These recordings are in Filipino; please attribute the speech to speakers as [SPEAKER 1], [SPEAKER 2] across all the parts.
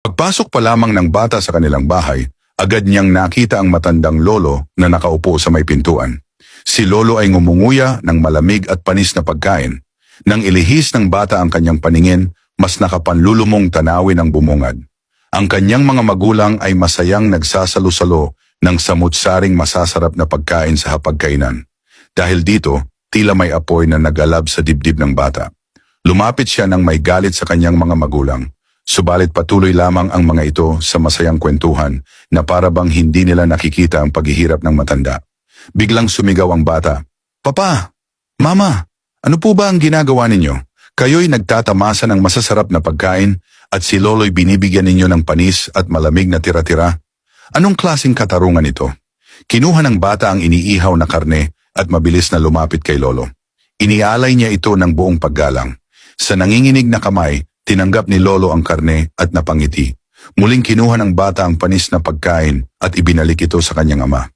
[SPEAKER 1] Pagpasok pa lamang ng bata sa kanilang bahay, agad niyang nakita ang matandang lolo na nakaupo sa may pintuan. Si lolo ay ngumunguya ng malamig at panis na pagkain. Nang ilihis ng bata ang kanyang paningin, mas nakapanlulumong tanawin ang bumungad. Ang kanyang mga magulang ay masayang nagsasalo-salo ng samutsaring masasarap na pagkain sa hapagkainan. Dahil dito, tila may apoy na nagalab sa dibdib ng bata. Lumapit siya ng may galit sa kanyang mga magulang. Subalit patuloy lamang ang mga ito sa masayang kwentuhan na para bang hindi nila nakikita ang paghihirap ng matanda. Biglang sumigaw ang bata. Papa! Mama! Ano po ba ang ginagawa ninyo? Kayo'y nagtatamasa ng masasarap na pagkain at si Lolo'y binibigyan ninyo ng panis at malamig na tira-tira? Anong klasing katarungan ito? Kinuha ng bata ang iniihaw na karne at mabilis na lumapit kay Lolo. Inialay niya ito ng buong paggalang. Sa nanginginig na kamay, tinanggap ni Lolo ang karne at napangiti. Muling kinuha ng bata ang panis na pagkain at ibinalik ito sa kanyang ama.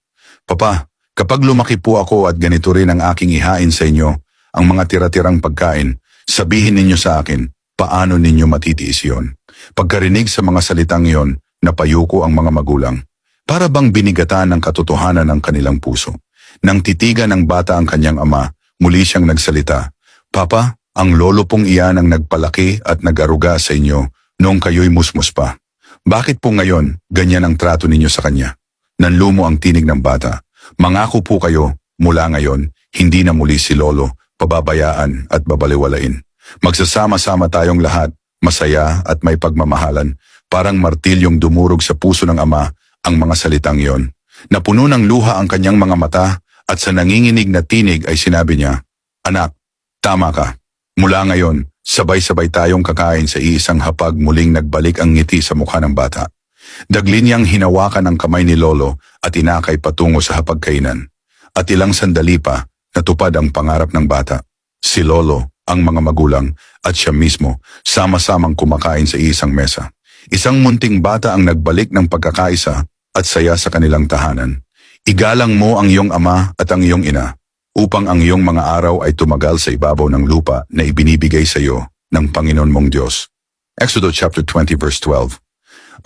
[SPEAKER 1] Papa, kapag lumaki po ako at ganito rin ang aking ihain sa inyo, ang mga tira-tirang pagkain, sabihin ninyo sa akin, paano ninyo matitiis yon? Pagkarinig sa mga salitang iyon, napayuko ang mga magulang. Para bang binigatan ng katotohanan ng kanilang puso. Nang titigan ng bata ang kanyang ama, muli siyang nagsalita, Papa, ang lolo pong iyan ang nagpalaki at nagaruga sa inyo noong kayo'y musmus pa. Bakit po ngayon ganyan ang trato ninyo sa kanya? Nanlumo ang tinig ng bata. Mangako po kayo, mula ngayon, hindi na muli si lolo, pababayaan at babaliwalain. Magsasama-sama tayong lahat, masaya at may pagmamahalan, parang martilyong dumurog sa puso ng ama ang mga salitang iyon. Napuno ng luha ang kanyang mga mata at sa nanginginig na tinig ay sinabi niya, Anak, tama ka. Mula ngayon, sabay-sabay tayong kakain sa iisang hapag muling nagbalik ang ngiti sa mukha ng bata. Dagli niyang hinawakan ang kamay ni Lolo at inakay patungo sa hapagkainan. At ilang sandali pa, natupad ang pangarap ng bata. Si Lolo, ang mga magulang, at siya mismo, sama-samang kumakain sa isang mesa. Isang munting bata ang nagbalik ng pagkakaisa at saya sa kanilang tahanan. Igalang mo ang iyong ama at ang iyong ina, upang ang iyong mga araw ay tumagal sa ibabaw ng lupa na ibinibigay sa iyo ng Panginoon mong Diyos. Exodus chapter 20 verse 12.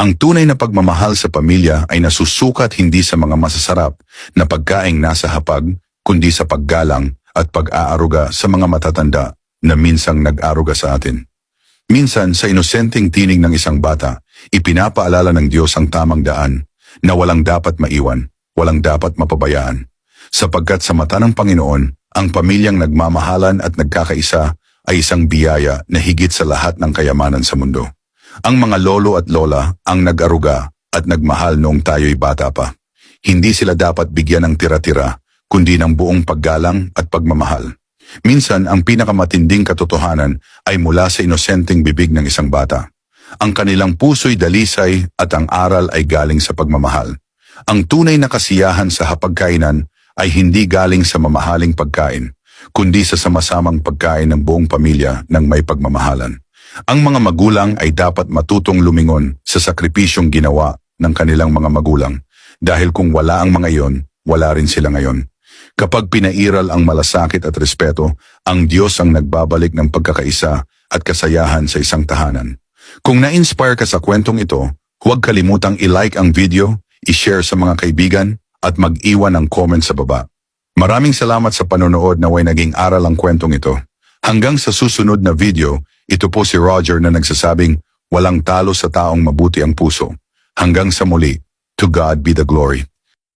[SPEAKER 1] Ang tunay na pagmamahal sa pamilya ay nasusukat hindi sa mga masasarap na pagkaing nasa hapag, kundi sa paggalang at pag-aaruga sa mga matatanda na minsang nag-aruga sa atin. Minsan sa inosenteng tinig ng isang bata, ipinapaalala ng Diyos ang tamang daan na walang dapat maiwan, walang dapat mapabayaan. Sapagkat sa mata ng Panginoon, ang pamilyang nagmamahalan at nagkakaisa ay isang biyaya na higit sa lahat ng kayamanan sa mundo. Ang mga lolo at lola ang nag-aruga at nagmahal noong tayo'y bata pa. Hindi sila dapat bigyan ng tira-tira, kundi ng buong paggalang at pagmamahal. Minsan, ang pinakamatinding katotohanan ay mula sa inosenteng bibig ng isang bata. Ang kanilang puso'y dalisay at ang aral ay galing sa pagmamahal. Ang tunay na kasiyahan sa hapagkainan ay hindi galing sa mamahaling pagkain, kundi sa sama-samang pagkain ng buong pamilya ng may pagmamahalan. Ang mga magulang ay dapat matutong lumingon sa sakripisyong ginawa ng kanilang mga magulang dahil kung wala ang mga iyon, wala rin sila ngayon. Kapag pinairal ang malasakit at respeto, ang Diyos ang nagbabalik ng pagkakaisa at kasayahan sa isang tahanan. Kung na-inspire ka sa kwentong ito, huwag kalimutang i-like ang video, i-share sa mga kaibigan, at mag-iwan ng comment sa baba. Maraming salamat sa panonood na way naging aral ang kwentong ito. Hanggang sa susunod na video, ito po si Roger na nagsasabing, walang talo sa taong mabuti ang puso. Hanggang sa muli, to God be the glory.